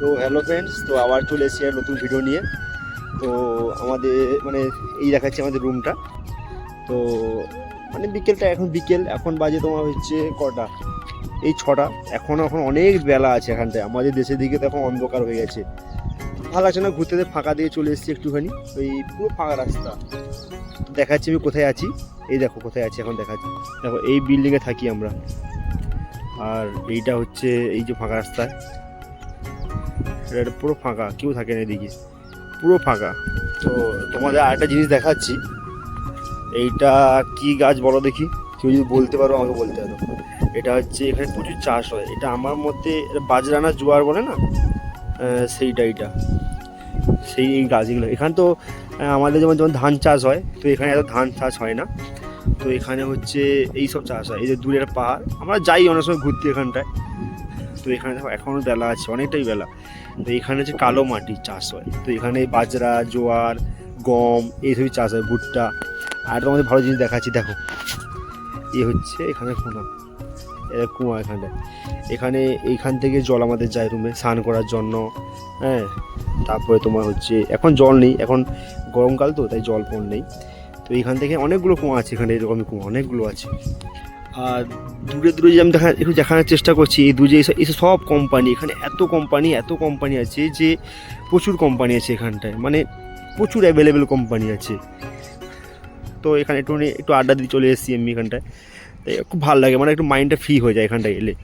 তো hello friends তো আবার চলে এসেছি আর নতুন ভিডিও নিয়ে। তো আমাদের মানে এই দেখাচ্ছি আমাদের রুমটা তো মানে বিকেলটা এখন বিকেল, এখন বাজে তোমার হচ্ছে কটা? এই ছটা। এখন এখন অনেক বেলা আছে এখানটায়। আমাদের দেশের দিকে তো এখন অন্ধকার হয়ে গেছে। ভালো লাগছে না, ঘুরতে ফাঁকা দিয়ে চলে এসেছি একটুখানি। ওই পুরো ফাঁকা রাস্তা। দেখাচ্ছি আমি কোথায় আছি। এই দেখো কোথায় আছি, এখন দেখাচ্ছি। দেখো, এই বিল্ডিংয়ে থাকি আমরা। আর এইটা হচ্ছে এই যে ফাঁকা রাস্তায়। এটা পুরো ফাঁকা, কেউ থাকে না এদিকে। পুরো ফাঁকা। তো তোমাদের আরেকটা জিনিস দেখাচ্ছি। এইটা কি গাছ বলো দেখি? কেউ যদি বলতে পারো আমাকে বলতে পারো। এটা হচ্ছে এখানে প্রচুর চাষ হয়। এটা আমার এটা বাজরানা জোয়ার বলে না? সেইটা, এইটা। সেই এই গাছগুলো। এখানে তো আমাদের যেমন যেমন ধান চাষ হয়, তো এখানে এত ধান চাষ হয় না। তো এখানে হচ্ছে এই সব চাষ হয়। এই যে দূরের পাহাড়, আমরা যাই অনেক সময় ঘুরতে এখানটায়। তো এখানে দেখো এখনও বেলা আছে, অনেকটাই বেলা। তো এখানে হচ্ছে কালো মাটি চাষ হয়। তো এখানে বাজরা, জোয়ার, গম এইসবই চাষ হয়, ভুট্টা। আর তোমাদের ভালো জিনিস দেখাচ্ছি, দেখো। এ হচ্ছে এখানে কুয়া এটা কুয়া এখানটায় এখানে এইখান থেকে জল আমাদের যায় রুমে স্নান করার জন্য হ্যাঁ। তারপরে তোমার হচ্ছে, এখন জল নেই, এখন গরমকাল তো, তাই জল পড় নেই। তো এখান থেকে অনেকগুলো কুয়া আছে, এখানে এরকমই কুয়া অনেকগুলো আছে। আর দূরে দূরে যে আমি দেখা একটু দেখানোর চেষ্টা করছি, এই দূরে এসব সব কোম্পানি এখানে এত কোম্পানি এত কোম্পানি আছে যে প্রচুর কোম্পানি আছে এখানটায়। মানে প্রচুর অ্যাভেলেবেল কোম্পানি আছে। তো এখানে একটু একটু আড্ডা দিয়ে চলে এসেছি আমি এখানটায়। খুব ভালো লাগে মানে একটু মাইন্ডটা ফ্রি হয়ে যায় এখানটায় এলে।